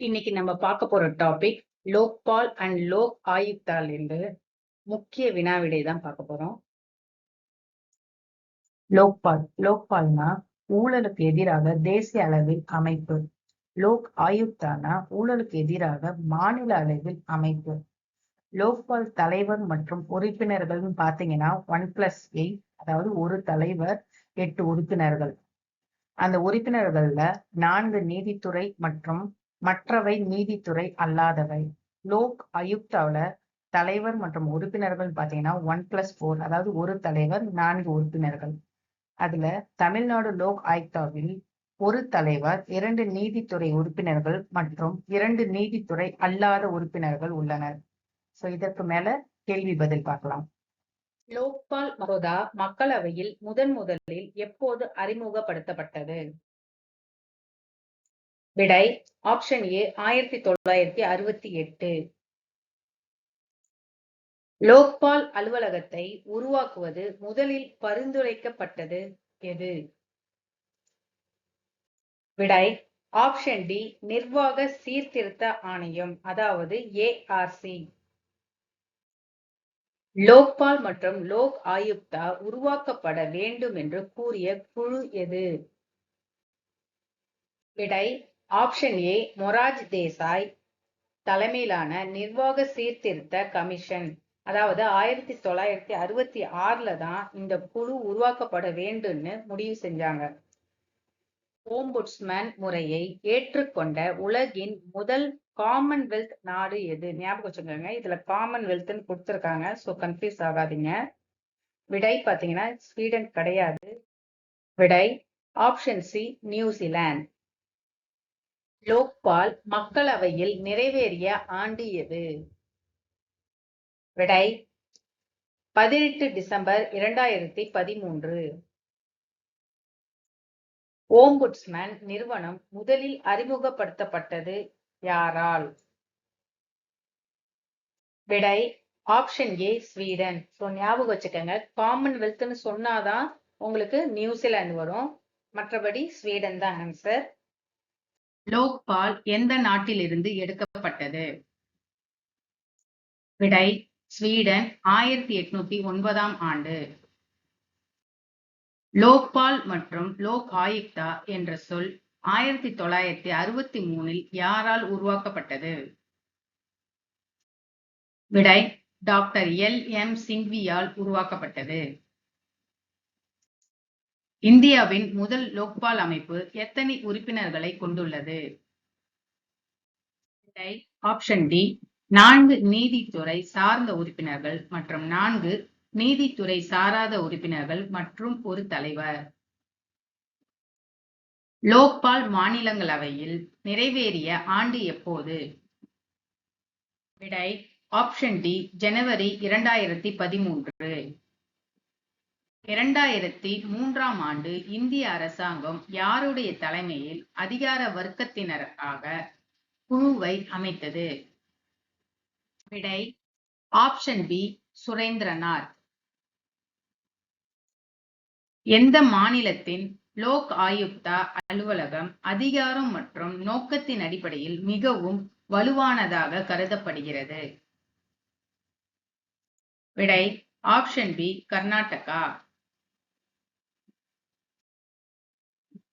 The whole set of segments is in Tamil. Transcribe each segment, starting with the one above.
இன்னைக்கு நம்ம பார்க்க போற டாபிக் லோக்பால் அண்ட் லோக் ஆயுக்தால் என்று முக்கிய வினாவிடை தான் பார்க்க போறோம். லோக்பால் லோக்பால்னா ஊழலுக்கு எதிராக தேசிய அளவில் அமைப்பு. லோக் ஆயுக்தானா ஊழலுக்கு எதிராக மாநில அளவில் அமைப்பு. லோக்பால் தலைவர் மற்றும் உறுப்பினர்கள்னு பாத்தீங்கன்னா ஒன் பிளஸ் எயிட் அதாவது ஒரு தலைவர் எட்டு உறுப்பினர்கள். அந்த உறுப்பினர்கள்ல நான்கு நீதித்துறை மற்றும் மற்றவை நீதித்துறை அல்லாதவை. லோக் ஆயுக்தாவுல தலைவர் மற்றும் உறுப்பினர்கள் பார்த்தீங்கன்னா ஒன் பிளஸ் ஃபோர் அதாவது ஒரு தலைவர் நான்கு உறுப்பினர்கள். அதுல தமிழ்நாடு லோக் ஆயுக்தாவில் ஒரு தலைவர் இரண்டு நீதித்துறை உறுப்பினர்கள் மற்றும் இரண்டு நீதித்துறை அல்லாத உறுப்பினர்கள் உள்ளனர். சோ இதற்கு மேல கேள்வி பதில் பார்க்கலாம். லோக்பால் மசோதா மக்களவையில் முதன் முதலில் எப்போது அறிமுகப்படுத்தப்பட்டது? விடை ஆப்ஷன் ஏ ஆயிரத்தி தொள்ளாயிரத்தி அறுபத்தி எட்டு. லோக்பால் அலுவலகத்தை உருவாக்குவது முதலில் பரிந்துரைக்கப்பட்டது எது? விடை ஆப்ஷன் டி நிர்வாக சீர்திருத்த ஆணையம் அதாவது ஏஆர்சி லோக்பால் மற்றும் லோக் ஆயுக்தா உருவாக்கப்பட வேண்டும் என்று கூறிய குழு எது? விடை ஆப்ஷன் ஏ மொராஜ் தேசாய் தலைமையிலான நிர்வாக சீர்திருத்த கமிஷன். அதாவது ஆயிரத்தி தொள்ளாயிரத்தி அறுபத்தி ஆறுல தான் இந்த குழு உருவாக்கப்பட வேண்டும்னு முடிவு செஞ்சாங்க. ஓம்புட்ஸ்மேன் முறையை ஏற்றுக்கொண்ட உலகின் முதல் காமன்வெல்த் நாடு எது? ஞாபகம் வச்சுக்கோங்க இதுல காமன்வெல்த்னு கொடுத்துருக்காங்க ஸோ கன்ஃபியூஸ் ஆகாதீங்க. விடை பார்த்தீங்கன்னா ஸ்வீடன் கிடையாது. விடை ஆப்ஷன் சி நியூசிலாந்து. லோக்பால் மக்களவையில் நிறைவேறிய ஆண்டு எது? விடை பதினெட்டு டிசம்பர் இரண்டாயிரத்தி பதிமூன்று. ஓம்புட்ஸ்மேன் நிறுவனம் முதலில் அறிமுகப்படுத்தப்பட்டது யாரால்? விடை ஆப்ஷன் ஏ ஸ்வீடன் ஸோ ஞாபகம் வச்சுக்கோங்க. காமன்வெல்த்னு சொன்னாதான் உங்களுக்கு நியூசிலாந்து வரும். மற்றபடி ஸ்வீடன் தான் ஆன்சர் லோக்பால் எந்த நாட்டிலிருந்து எடுக்கப்பட்டது? விடை ஸ்வீடன் ஆயிரத்தி எட்நூத்தி ஒன்பதாம் ஆண்டு. லோக்பால் மற்றும் லோக் ஆயுக்தா என்ற சொல் ஆயிரத்தி தொள்ளாயிரத்தி அறுபத்தி மூணில் யாரால் உருவாக்கப்பட்டது? விடை டாக்டர் எல். எம். சிங்வியால் உருவாக்கப்பட்டது. இந்தியாவின் முதல் லோக்பால் அமைப்பு எத்தனை உறுப்பினர்களை கொண்டுள்ளது? ஆப்ஷன் டி நான்கு நீதித்துறை சார்ந்த உறுப்பினர்கள் மற்றும் நான்கு நீதித்துறை சாராத உறுப்பினர்கள் மற்றும் ஒரு தலைவர். லோக்பால் மாநிலங்களவையில் நிறைவேறிய ஆண்டு எப்போது? விடை ஆப்ஷன் டி ஜனவரி இரண்டாயிரத்தி பதிமூன்று. இரண்டாயிரத்தி மூன்றாம் ஆண்டு இந்திய அரசாங்கம் யாருடைய தலைமையில் அதிகார வர்க்கத்தினராக குழுவை அமைத்தது? விடை ஆப்ஷன் பி சுரேந்திரநாத். எந்த மாநிலத்தின் லோக் ஆயுக்தா அலுவலகம் அதிகாரம் மற்றும் நோக்கத்தின் அடிப்படையில் மிகவும் வலுவானதாக கருதப்படுகிறது? விடை ஆப்ஷன் பி கர்நாடகா.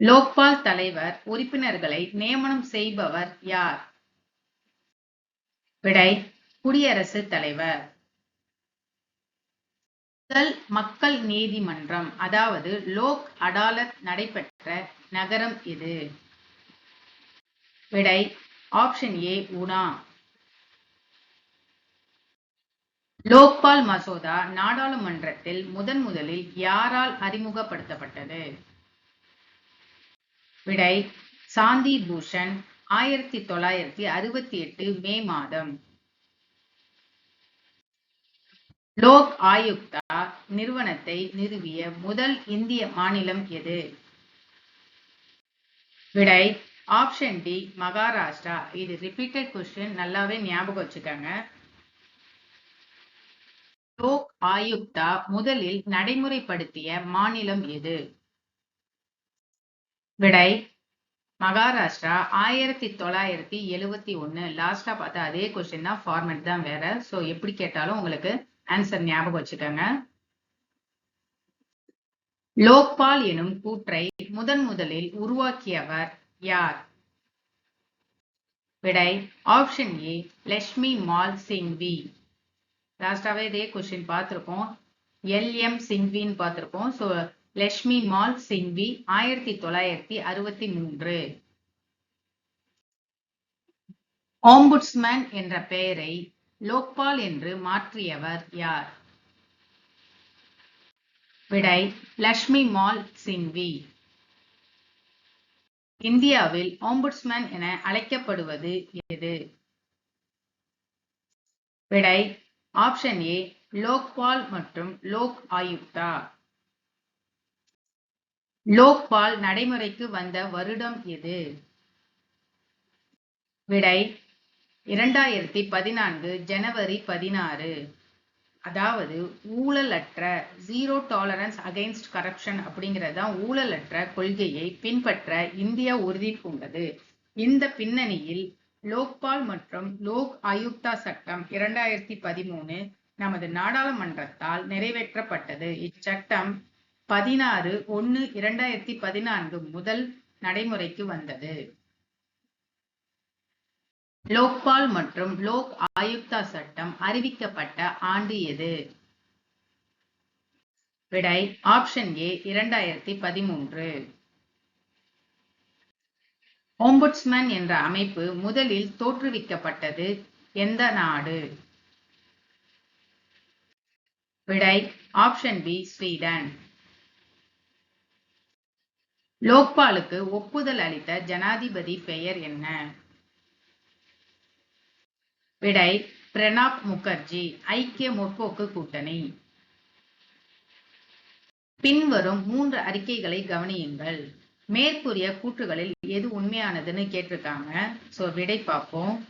லோக்பால் தலைவர் உறுப்பினர்களை நியமனம் செய்பவர் யார்? விடை குடியரசுத் தலைவர். முதல் மக்கள் நீதிமன்றம் அதாவது லோக் அடாலத் நடைபெற்ற நகரம் இது. விடை ஆப்ஷன் ஏ உனா லோக்பால் மசோதா நாடாளுமன்றத்தில் முதன் முதலில் யாரால் அறிமுகப்படுத்தப்பட்டது? விடை சாந்தி பூஷன் ஆயிரத்தி தொள்ளாயிரத்தி அறுபத்தி எட்டு மே மாதம். லோக் ஆயுக்தா நிறுவனத்தை நிறுவிய முதல் இந்திய மாநிலம் எது? விடை ஆப்ஷன் டி மகாராஷ்டிரா. இது ரிப்பீட்டட் கொஸ்டின் நல்லாவே ஞாபகம் வச்சுக்கோங்க. லோக் ஆயுக்தா முதலில் நடைமுறைப்படுத்திய மாநிலம் எது? விடை மகாராஷ்டிரா ஆயிரத்தி தொள்ளாயிரத்தி எழுவத்தி ஒண்ணு. லாஸ்டா பார்த்தா அதே கொஸ்டின் தான் ஃபார்மேட் தான் வேற. சோ எப்படி கேட்டாலும் உங்களுக்கு ஆன்சர் ஞாபகம் வச்சுக்கோங்க. லோக்பால் எனும் கூற்றை முதன் முதலில் உருவாக்கியவர் யார்? விடை ஆப்ஷன் ஏ லக்ஷ்மி மால் சிங்வி. லாஸ்டாவே இதே கொஸ்டின் பார்த்துருக்கோம் எல் எம் சிங்வின்னு பார்த்துருக்கோம் சோ லக்ஷ்மி மால் சிங்வி ஆயிரத்தி தொள்ளாயிரத்தி அறுபத்தி மூன்று. ஓம்புட்ஸ்மேன் என்ற பெயரை லோக்பால் என்று மாற்றியவர் யார்? விடை லக்ஷ்மி மால் சிங்வி இந்தியாவில் ஓம்புட்ஸ்மேன் என அழைக்கப்படுவது எது? விடை ஆப்ஷன் ஏ லோக்பால் மற்றும் லோக் ஆயுக்தா. லோக்பால் நடைமுறைக்கு வந்த வருடம் எது விடை இரண்டாயிரத்தி பதினான்கு ஜனவரி பதினாறு. அதாவது ஊழலற்ற ஜீரோ டாலரன்ஸ் அகைன்ஸ்ட் கரப்ஷன் அப்படிங்கறதுதான் ஊழலற்ற கொள்கையை பின்பற்ற இந்தியா உறுதி பூண்டது. இந்த பின்னணியில் லோக்பால் மற்றும் லோக் ஆயுக்தா சட்டம் இரண்டாயிரத்தி பதிமூணு நமது நாடாளுமன்றத்தால் நிறைவேற்றப்பட்டது. இச்சட்டம் பதினாறு ஒன்னு இரண்டாயிரத்தி பதினான்கு முதல் நடைமுறைக்கு வந்தது. லோக்பால் மற்றும் லோக் ஆயுக்தா சட்டம் அறிவிக்கப்பட்ட ஆண்டு எது? விடை ஆப்ஷன் ஏ இரண்டாயிரத்தி பதிமூன்று. ஓம்புட்ஸ்மேன் என்ற அமைப்பு முதலில் தோற்றுவிக்கப்பட்டது எந்த நாடு? விடை ஆப்ஷன் பி ஸ்வீடன். லோக்பாலுக்கு ஒப்புதல் அளித்த ஜனாதிபதி பெயர் என்ன? விடை பிரணாப் முகர்ஜி ஐக்கிய முற்போக்கு கூட்டணி. பின்வரும் மூன்று அறிக்கைகளை கவனியுங்கள். மேற்கூறிய கூற்றுகளில் எது உண்மையானதுன்னு கேட்டிருக்காங்க. சோ விடை பார்ப்போம்.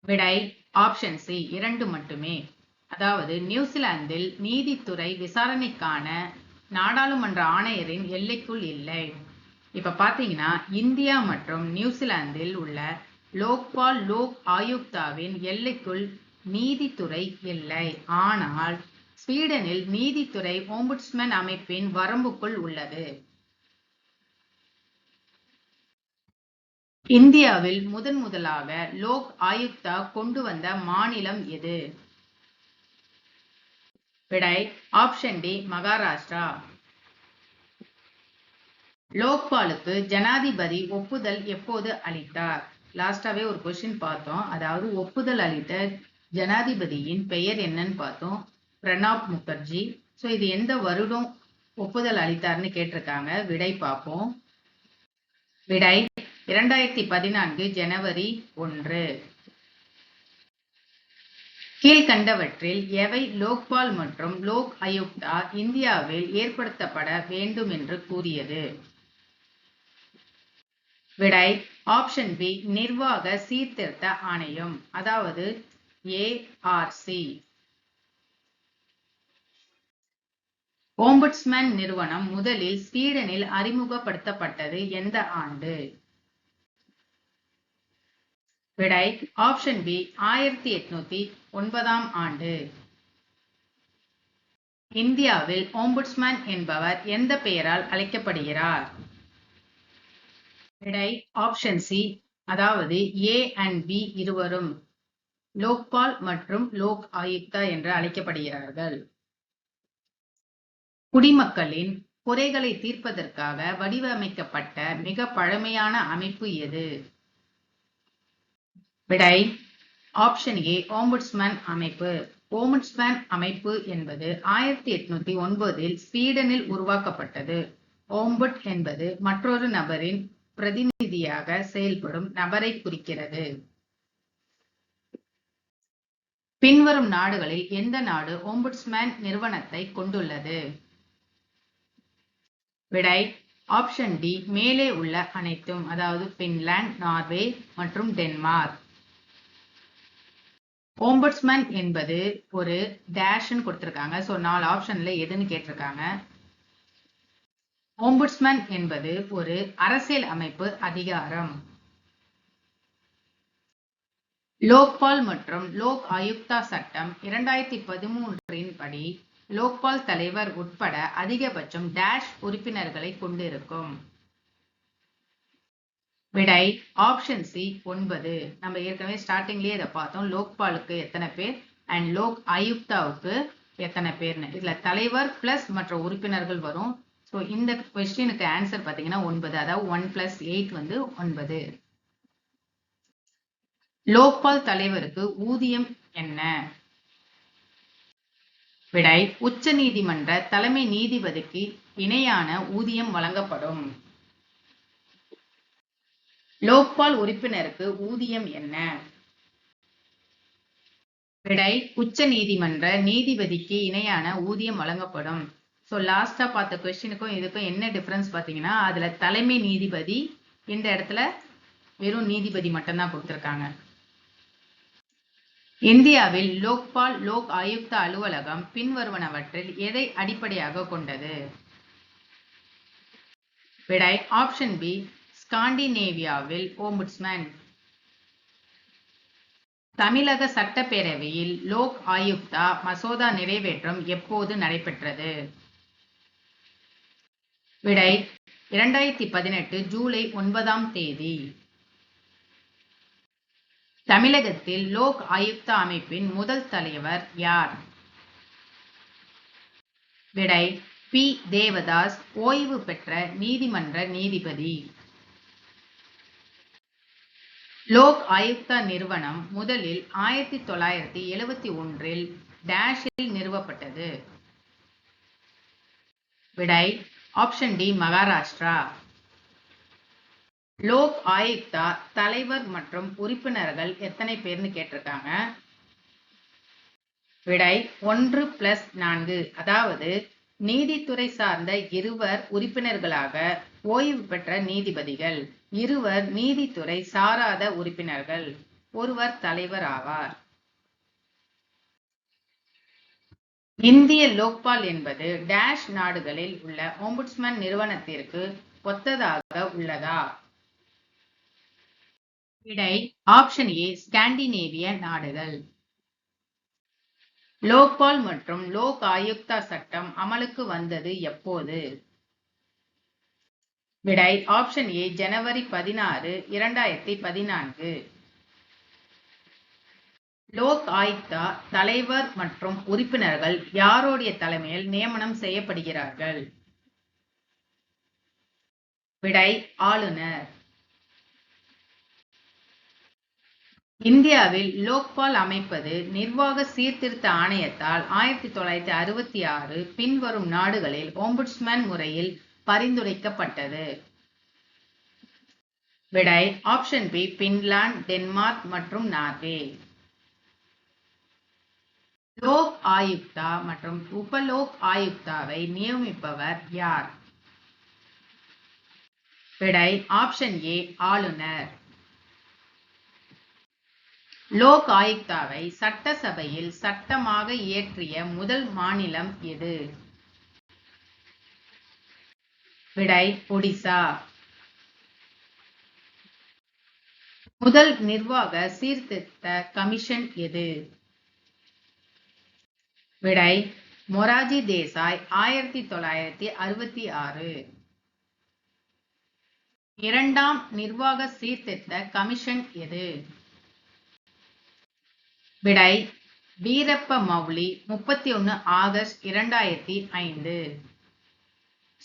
விடை ஆப்ஷன் சி இரண்டு மட்டுமே. அதாவது நியூசிலாந்தில் நீதித்துறை விசாரணைக்கான நாடாளுமன்ற ஆணையரின் எல்லைக்குள் இல்லை. இப்போ பார்த்தீங்கன்னா இந்தியா மற்றும் நியூசிலாந்தில் உள்ள லோக்பால் லோக் ஆயுக்தாவின் எல்லைக்குள் நீதித்துறை இல்லை. ஆனால் ஸ்வீடனில் நீதித்துறை ஓம்புட்ஸ்மேன் அமைப்பின் வரம்புக்குள் உள்ளது. இந்தியாவில் முதன் முதலாக லோக் ஆயுக்தா கொண்டு வந்த மாநிலம் எது? விடை ஆப்ஷன் டி மகாராஷ்டிரா. லோக்பாலுக்கு ஜனாதிபதி ஒப்புதல் எப்போது அளித்தார்? லாஸ்டாவே ஒரு கொஸ்டின் பார்த்தோம். அதாவது ஒப்புதல் அளித்த ஜனாதிபதியின் பெயர் என்னன்னு பார்த்தோம். பிரணாப் முகர்ஜி. ஸோ இது எந்த வருடம் ஒப்புதல் அளித்தார்னு கேட்டிருக்காங்க. விடை பார்ப்போம். விடை இரண்டாயிரத்தி பதினான்கு ஜனவரி ஒன்று. கீழ்கண்டவற்றில் எவை லோக்பால் மற்றும் லோக் ஆயுக்தா இந்தியாவில் ஏற்படுத்தப்பட வேண்டும் என்று கூறியது? விடை ஆப்ஷன் பி நிர்வாக சீர்திருத்த ஆணையம். அதாவது ஏஆர்சி ஓம்புட்ஸ்மேன் நிறுவனம் முதலில் ஸ்வீடனில் அறிமுகப்படுத்தப்பட்டது எந்த ஆண்டு? விடை ஆப்ஷன் பி ஆயிரத்தி எட்நூத்தி ஒன்பதாம் ஆண்டு. இந்தியாவில் ஓம்புட்ஸ்மேன் என்பவர் எந்த பெயரால் அழைக்கப்படுகிறார்? விடை ஆப்ஷன் சி அதாவது ஏ அண்ட் பி இருவரும் லோக்பால் மற்றும் லோக் ஆயுக்தா என்று அழைக்கப்படுகிறார்கள். குடிமக்களின் குறைகளை தீர்ப்பதற்காக வடிவமைக்கப்பட்ட மிக பழமையான அமைப்பு எது? விடை ஆப்ஷன் ஏ ஓம்புட்ஸ்மேன் அமைப்பு. ஓம்புட்ஸ்மேன் அமைப்பு என்பது ஆயிரத்தி எட்நூத்தி ஒன்பதில் ஸ்வீடனில் உருவாக்கப்பட்டது. ஓம்புட் என்பது மற்றொரு நபரின் பிரதிநிதியாக செயல்படும் நபரை குறிக்கிறது. பின்வரும் நாடுகளில் எந்த நாடு ஓம்புட்ஸ்மேன் நிறுவனத்தை கொண்டுள்ளது? விடை ஆப்ஷன் டி மேலே உள்ள அனைத்தும் அதாவது பின்லாந்து நார்வே மற்றும் டென்மார்க். ஓம்பட்ஸ்மேன் என்பது ஒரு டேஷ்னு கொடுத்துருக்காங்க. சோ நாலு ஆப்ஷன்ல எதுன்னு கேட்டிருக்காங்க. ஓம்புட்ஸ்மேன் என்பது ஒரு அரசியல் அமைப்பு அதிகாரம். லோக்பால் மற்றும் லோக் ஆயுக்தா சட்டம் இரண்டாயிரத்தி பதிமூன்றின் படி லோக்பால் தலைவர் உட்பட அதிகபட்சம் டேஷ் உறுப்பினர்களை கொண்டிருக்கும். விடை ஆப்ஷன் சி ஒன்பது. நம்ம ஏற்கனவே ஸ்டார்டிங்லயே இதை பார்த்தோம். லோக்பாலுக்கு எத்தனை பேர்? அண்ட் லோக் ஆயுக்தாவுக்கு எத்தனை பேர்னு. இதுல தலைவர் பிளஸ் மற்ற உறுப்பினர்கள் வரும். ஸோ இந்த கொஸ்டினுக்கு ஆன்சர் பார்த்தீங்கன்னா ஒன்பது. அதாவது ஒன் பிளஸ் எயிட் வந்து ஒன்பது. லோக்பால் தலைவருக்கு ஊதியம் என்ன? விடை உச்ச நீதிமன்ற தலைமை நீதிபதிக்கு இணையான ஊதியம் வழங்கப்படும். லோக்பால் உறுப்பினருக்கு ஊதியம் என்ன? விடை உச்ச நீதிமன்ற நீதிபதிக்கு இணையான ஊதியம் வழங்கப்படும். ஸோ லாஸ்ட்டாக பார்த்த கொஸ்டினுக்கும் இதுக்கும் என்ன டிஃப்ரென்ஸ் பார்த்தீங்கன்னா அதில் தலைமை நீதிபதி இந்த இடத்துல? வெறும் நீதிபதி மட்டும்தான் கொடுத்துருக்காங்க. இந்தியாவில் லோக்பால் லோக் ஆயுக்தா அலுவலகம் பின்வருவனவற்றில் எதை அடிப்படையாக கொண்டது? விடை ஆப்ஷன் பி ஸ்காண்டினேவியாவில் ஓம்புட்ஸ்மேன் தமிழக சட்டப்பேரவையில் லோக் ஆயுக்தா மசோதா நிறைவேற்றம் எப்போது நடைபெற்றது? விடை இரண்டாயிரத்தி பதினெட்டு ஜூலை ஒன்பதாம் தேதி. தமிழகத்தில் லோக் ஆயுக்தா அமைப்பின் முதல் தலைவர் யார்? விடை பி. தேவதாஸ் ஓய்வு பெற்ற நீதிமன்ற நீதிபதி. லோக் ஆயுக்தா நிறுவனம் முதலில் ஆயிரத்தி தொள்ளாயிரத்தி எழுவத்தி ஒன்றில் டேஷில் நிறுவப்பட்டது. விடை ஆப்ஷன் டி மகாராஷ்டிரா. லோக் ஆயுக்தா தலைவர் மற்றும் உறுப்பினர்கள் எத்தனை பேர்னு கேட்டிருக்காங்க? விடை ஒன்று பிளஸ் நான்கு. அதாவது நீதித்துறை சார்ந்த இருவர் உறுப்பினர்களாக ஓய்வு பெற்ற நீதிபதிகள். இருவர் நீதித்துறை சாராத உறுப்பினர்கள். ஒருவர் தலைவர் ஆவார். இந்திய லோக்பால் என்பது டேஷ் நாடுகளில் உள்ள ஓம்புட்ஸ்மேன் நிறுவனத்திற்கு ஒத்ததாக உள்ளதா? விடை ஆப்ஷன் ஏ ஸ்காண்டினேவிய நாடுகள். லோக்பால் மற்றும் லோக் ஆயுக்தா சட்டம் அமலுக்கு வந்தது எப்போது? விடை ஆப்ஷன் ஏ ஜனவரி பதினாறு இரண்டாயிரத்தி பதினான்கு. லோக் ஆயுக்தா தலைவர் மற்றும் உறுப்பினர்கள் யாருடைய தலைமையில் நியமனம் செய்யப்படுகிறார்கள்? விடை ஆளுநர். இந்தியாவில் லோக்பால் அமைப்பது நிர்வாக சீர்திருத்த ஆணையத்தால் ஆயிரத்தி தொள்ளாயிரத்தி அறுபத்தி ஆறு பின்வரும் நாடுகளில் ஓம்புட்ஸ்மேன் முறையில் பரிந்துரைக்கப்பட்டது. விடை ஆப்ஷன் பி பின்லாந்து டென்மார்க் மற்றும் நார்வே. லோக் ஆயுக்தா மற்றும் உபலோக் ஆயுக்தாவை நியமிப்பவர் யார்? விடை ஆப்ஷன் ஏ ஆளுநர். லோக் ஆயுக்தாவை சட்டசபையில் சட்டமாக இயற்றிய முதல் மாநிலம் எது? விடை ஒடிசா. முதல் நிர்வாக சீர்திருத்த கமிஷன் எது? விடை மொராஜி தேசாய் ஆயிரத்தி தொள்ளாயிரத்தி அறுபத்தி ஆறு. இரண்டாம் நிர்வாக சீர்திருத்த கமிஷன் எது? விடை வீரப்ப மௌலி முப்பத்தி ஒன்று ஆகஸ்ட் இரண்டாயிரத்தி ஐந்து.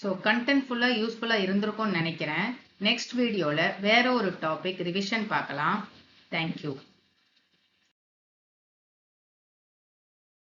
ஸோ கண்டென்ட் ஃபுல்லாக யூஸ்ஃபுல்லாக இருந்திருக்கும்னு நினைக்கிறேன். நெக்ஸ்ட் வீடியோவில் வேற ஒரு டாபிக் ரிவிஷன் பார்க்கலாம். தேங்க்யூ